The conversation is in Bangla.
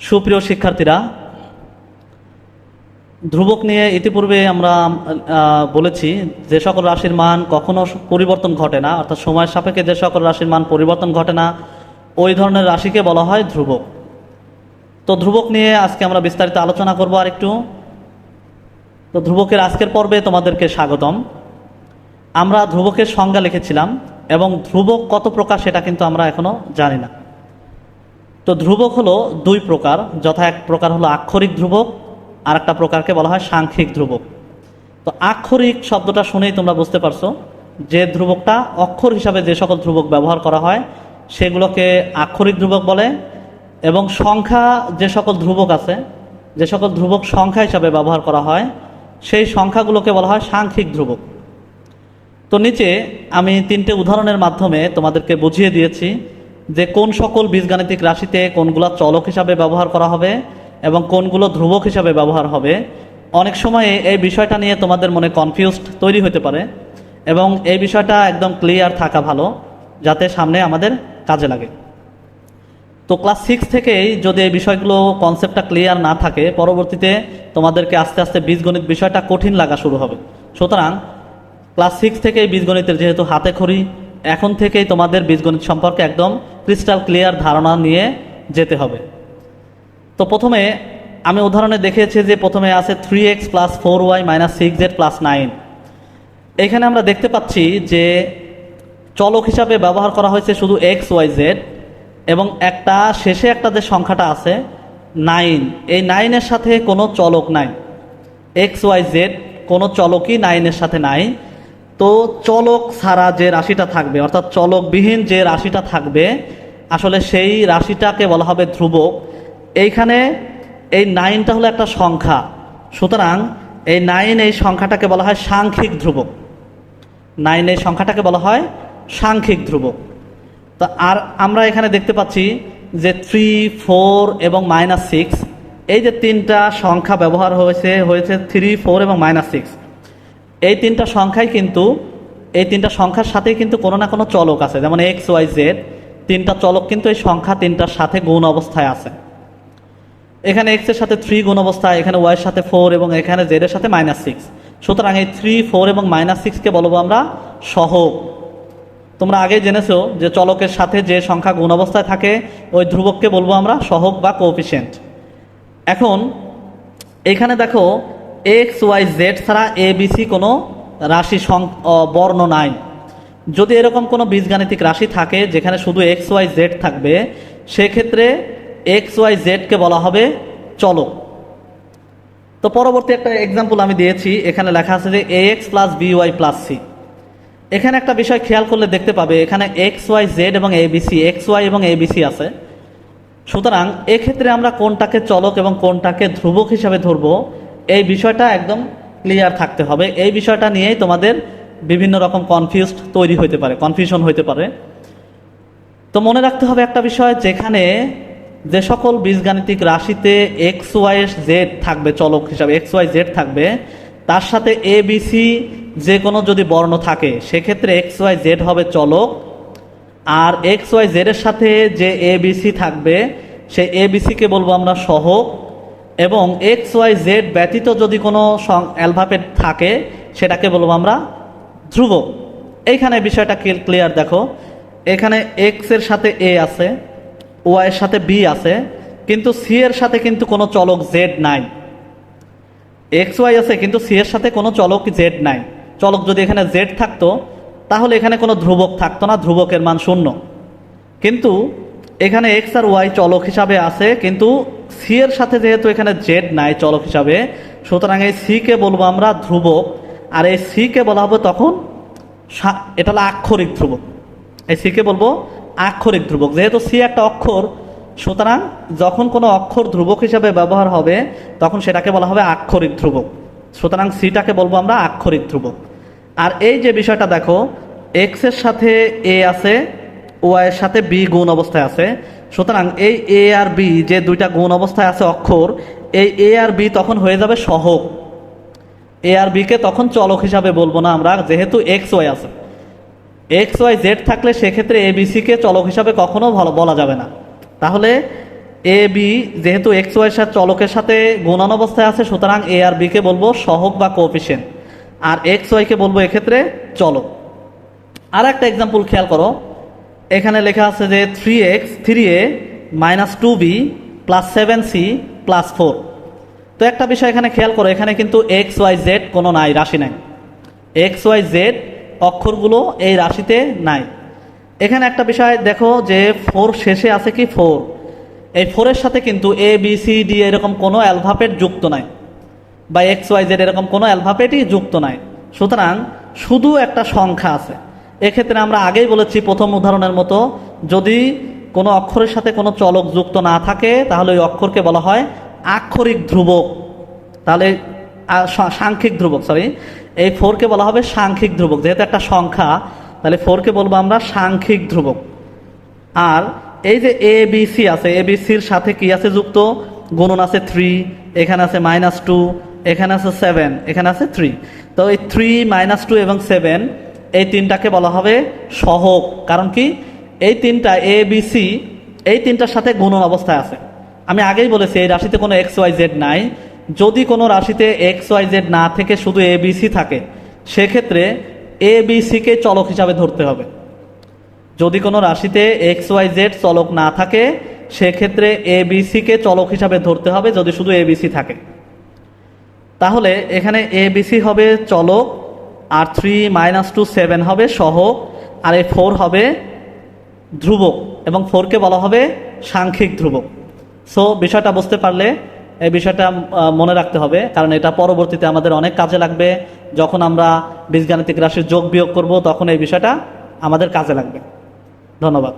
সুপ্রিয় শিক্ষার্থীরা, ধ্রুবক নিয়ে ইতিপূর্বে আমরা বলেছি যে সকল রাশির মান কখনো পরিবর্তন ঘটে না, অর্থাৎ সময় সাপেক্ষে যে সকল রাশির মান পরিবর্তন ঘটে না, ওই ধরনের রাশিকে বলা হয় ধ্রুবক। তো ধ্রুবক নিয়ে আজকে আমরা বিস্তারিত আলোচনা করব আর একটু তো ধ্রুবকের আজকের পর্বে তোমাদেরকে স্বাগতম। আমরা ধ্রুবকের সংজ্ঞা লিখেছিলাম এবং ধ্রুবক কত প্রকার সেটা কিন্তু আমরা এখনও জানি না। তো ধ্রুবক হলো দুই প্রকার, যথা এক প্রকার হলো আক্ষরিক ধ্রুবক আর একটা প্রকারকে বলা হয় সাংখ্যিক ধ্রুবক। তো আক্ষরিক শব্দটা শুনেই তোমরা বুঝতে পারছ যে ধ্রুবকটা অক্ষর হিসাবে যে সকল ধ্রুবক ব্যবহার করা হয়, সেগুলোকে আক্ষরিক ধ্রুবক বলে এবং সংখ্যা যে সকল ধ্রুবক আছে, যে সকল ধ্রুবক সংখ্যা হিসাবে ব্যবহার করা হয়, সেই সংখ্যাগুলোকে বলা হয় সাংখ্যিক ধ্রুবক। তো নিচে আমি তিনটে উদাহরণের মাধ্যমে তোমাদেরকে বুঝিয়ে দিয়েছি যে কোন সকল বীজগাণিতিক রাশিতে কোনগুলো চলক হিসাবে ব্যবহার করা হবে এবং কোনগুলো ধ্রুবক হিসাবে ব্যবহার হবে, অনেক সময়ে এই বিষয়টা নিয়ে তোমাদের মনে কনফিউজড তৈরি হতে পারে এবং এই বিষয়টা একদম ক্লিয়ার থাকা ভালো, যাতে সামনে আমাদের কাজে লাগে। তো ক্লাস সিক্স থেকেই যদি এই বিষয়গুলো কনসেপ্টটা ক্লিয়ার না থাকে, পরবর্তীতে তোমাদেরকে আস্তে আস্তে বীজগণিত বিষয়টা কঠিন লাগা শুরু হবে। সুতরাং ক্লাস সিক্স থেকেই বীজগণিতের যেহেতু হাতে খড়ি এখন থেকেই তোমাদের বীজগণিত সম্পর্কে একদম ক্রিস্টাল ক্লিয়ার ধারণা নিয়ে যেতে হবে। তো প্রথমে আমি উদাহরণে দেখিয়েছি যে প্রথমে আছে three X plus four Y minus six Z plus nine এখানে আমরা দেখতে পাচ্ছি যে চলক হিসাবে ব্যবহার করা হয়েছে শুধু এক্স ওয়াই জেড এবং একটা শেষে একটা যে সংখ্যাটা আছে নাইন এই নাইনের সাথে কোনো চলক নাই। এক্স ওয়াই জেড কোনো চলকই নাইনের সাথে নাই। তো চলক ছাড়া যে রাশিটা থাকবে, অর্থাৎ চলকবিহীন যে রাশিটা থাকবে, আসলে সেই রাশিটাকে বলা হবে ধ্রুবক। এইখানে এই নাইনটা হলো একটা সংখ্যা। সুতরাং এই নাইন এই সংখ্যাটাকে বলা হয় সাংখ্যিক ধ্রুবক। নাইন এই সংখ্যাটাকে বলা হয় সাংখ্যিক ধ্রুবক। তো আর আমরা এখানে দেখতে পাচ্ছি যে থ্রি, ফোর এবং মাইনাস সিক্স, এই যে তিনটা সংখ্যা ব্যবহার হয়েছে হয়েছে থ্রি, ফোর এবং মাইনাস সিক্স। এই তিনটা সংখ্যাই কিন্তু, এই তিনটা সংখ্যার সাথেই কিন্তু কোনো না কোনো চলক আছে। যেমন এক্স ওয়াই জেড তিনটা চলক কিন্তু এই সংখ্যা তিনটার সাথে গুণ অবস্থায় আছে। এখানে এক্সের সাথে থ্রি গুণ অবস্থায়, এখানে ওয়াই এর সাথে ফোর এবং এখানে জেড এর সাথে মাইনাস সিক্স সুতরাং এই থ্রি ফোর এবং মাইনাস সিক্সকে বলব আমরা সহগ তোমরা আগেই জেনেছো যে চলকের সাথে যে সংখ্যা গুণ অবস্থায় থাকে, ওই ধ্রুবককে বলব আমরা সহগ বা কোফিসিয়েন্ট এখন, এখানে দেখো এক্স ওয়াই জেড ছাড়া এ বিসি কোনো রাশি সং- বর্ণ নাই। যদি এরকম কোনো বীজগাণিতিক রাশি থাকে যেখানে শুধু এক্স ওয়াই জেড থাকবে, সেক্ষেত্রে এক্স ওয়াই জেডকে বলা হবে চলক তো পরবর্তী একটা এক্সাম্পল আমি দিয়েছি, এখানে লেখা আছে যে A X plus B Y plus C এখানে একটা বিষয় খেয়াল করলে দেখতে পাবে, এখানে এক্স ওয়াই জেড এবং এ এবিসি এক্স ওয়াই এবং এবিসি আছে। সুতরাং এক্ষেত্রে আমরা কোনটাকে চলক এবং কোনটাকে ধ্রুবক হিসাবে ধরবো এই বিষয়টা একদম ক্লিয়ার থাকতে হবে। এই বিষয়টা নিয়েই তোমাদের বিভিন্ন রকম কনফিউজড তৈরি হতে পারে কনফিউশন হতে পারে। তো মনে রাখতে হবে একটা বিষয়, যেখানে যে সকল বীজগাণিতিক রাশিতে এক্স ওয়াই জেড থাকবে, চলক হিসাবে এক্স ওয়াই জেড থাকবে, তার সাথে এ বিসি যে কোনো যদি বর্ণ থাকে, সেক্ষেত্রে এক্স ওয়াই জেড হবে চলক। আর এক্স ওয়াই জেড এর সাথে যে এ বিসি থাকবে, সেই এ বিসিকে বলব আমরা সহক। এবং এক্স ওয়াই জেড ব্যতীত যদি কোনো অ্যালফাবেট থাকে, সেটাকে বলব আমরা ধ্রুবক এইখানে বিষয়টা ক্লিয়ার দেখো। এখানে এক্সের সাথে এ আছে, ওয়াই এর সাথে বি আছে, কিন্তু সি এর সাথে কিন্তু কোনো চলক জেড নাই। এক্স ওয়াই আছে, কিন্তু সি এর সাথে কোনো চলক জেড নাই। চলক যদি এখানে জেড থাকতো, তাহলে এখানে কোনো ধ্রুবক থাকতো না, ধ্রুবকের মান শূন্য। কিন্তু এখানে এক্স আর ওয়াই চলক হিসাবে আছে, কিন্তু সি এর সাথে যেহেতু এখানে জেড নাই চলক হিসাবে, সুতরাং এই সিকে বলব আমরা ধ্রুবক, আর এই সিকে বলা হবে তখন এটা হলো আক্ষরিক ধ্রুবক। এই সিকে বলব আক্ষরিক ধ্রুবক, যেহেতু সি একটা অক্ষর, সুতরাং যখন কোনো অক্ষর ধ্রুবক হিসাবে ব্যবহার হবে, তখন সেটাকে বলা হবে আক্ষরিক ধ্রুবক। সুতরাং সিটাকে বলব আমরা আক্ষরিক ধ্রুবক। আর এই যে বিষয়টা দেখো এক্সের সাথে এ আছে ওয়াই এর সাথে বি গুণ অবস্থায় আছে। সুতরাং এই এ আর বি যে দুইটা গুণ অবস্থায় আছে অক্ষর, এই এ আর বি তখন হয়ে যাবে সহক এ আর বিকে তখন চলক হিসাবে বলব না আমরা, যেহেতু এক্স, ওয়াই আছে। এক্স, ওয়াই, জেড থাকলে সেক্ষেত্রে এ বিসিকে চলক হিসাবে কখনো ভালো বলা যাবে না। তাহলে এ বি যেহেতু এক্স, ওয়াই সাথে চলকের সাথে গুণন অবস্থায় আছে, সুতরাং এ আর বিকে বলব সহক বা কোফিসিয়েন্ট আর এক্স ওয়াইকে বলব এক্ষেত্রে চলক। আর একটা এক্সাম্পল খেয়াল করো। এখানে লেখা আছে যে three X three A minus two B plus seven C plus four তো একটা বিষয় এখানে খেয়াল করো, এখানে কিন্তু এক্স ওয়াই জেড কোনো নাই, রাশি নাই। এক্স ওয়াই জেড অক্ষরগুলো এই রাশিতে নাই। এখানে একটা বিষয় দেখো যে ফোর শেষে আছে কি ফোর এই ফোরের সাথে কিন্তু এ বি সি ডি এরকম কোনো অ্যালফাবেট যুক্ত নাই। বা এক্স ওয়াই জেড এরকম কোনো অ্যালফাবেটই যুক্ত নাই। সুতরাং শুধু একটা সংখ্যা আছে। এক্ষেত্রে আমরা আগেই বলেছি প্রথম উদাহরণের মতো, যদি কোনো অক্ষরের সাথে কোনো চলক যুক্ত না থাকে, তাহলে ওই অক্ষরকে বলা হয় আক্ষরিক ধ্রুবক। তাহলে সাংখ্যিক ধ্রুবক সরি এই ফোরকে বলা হবে সাংখ্যিক ধ্রুবক, যেহেতু একটা সংখ্যা, তাহলে ফোরকে বলব আমরা সাংখ্যিক ধ্রুবক। আর এই যে এ বি সি আছে এ বি সির সাথে কি আছে যুক্ত? গুণন আছে থ্রি এখানে আছে মাইনাস টু এখানে আছে সেভেন এখানে আছে থ্রি তো এই থ্রি মাইনাস টু এবং সেভেন এই তিনটাকে বলা হবে সহক কারণ কি? এই তিনটা এ বি সি এই তিনটার সাথে গুণন অবস্থায় আছে। আমি আগেই বলেছি, এই রাশিতে কোনো এক্স ওয়াই জেড নাই। যদি কোনো রাশিতে এক্স ওয়াই জেড না থেকে শুধু এ বি সি থাকে, সেক্ষেত্রে এ বি সিকে চলক হিসাবে ধরতে হবে। যদি কোনো রাশিতে এক্স ওয়াই জেড চলক না থাকে, সেক্ষেত্রে এ বি সিকে চলক হিসাবে ধরতে হবে যদি শুধু এ বি সি থাকে। তাহলে এখানে এ বি সি হবে চলক আর থ্রি মাইনাস টু সেভেন হবে সহ, আর এই ফোর হবে ধ্রুবক, এবং ফোরকে বলা হবে সাংখ্যিক ধ্রুবক। সো বিষয়টা বুঝতে পারলে এই বিষয়টা মনে রাখতে হবে, কারণ এটা পরবর্তীতে আমাদের অনেক কাজে লাগবে। যখন আমরা বীজগাণিতিক রাশির যোগ বিয়োগ করব, তখন এই বিষয়টা আমাদের কাজে লাগবে। ধন্যবাদ।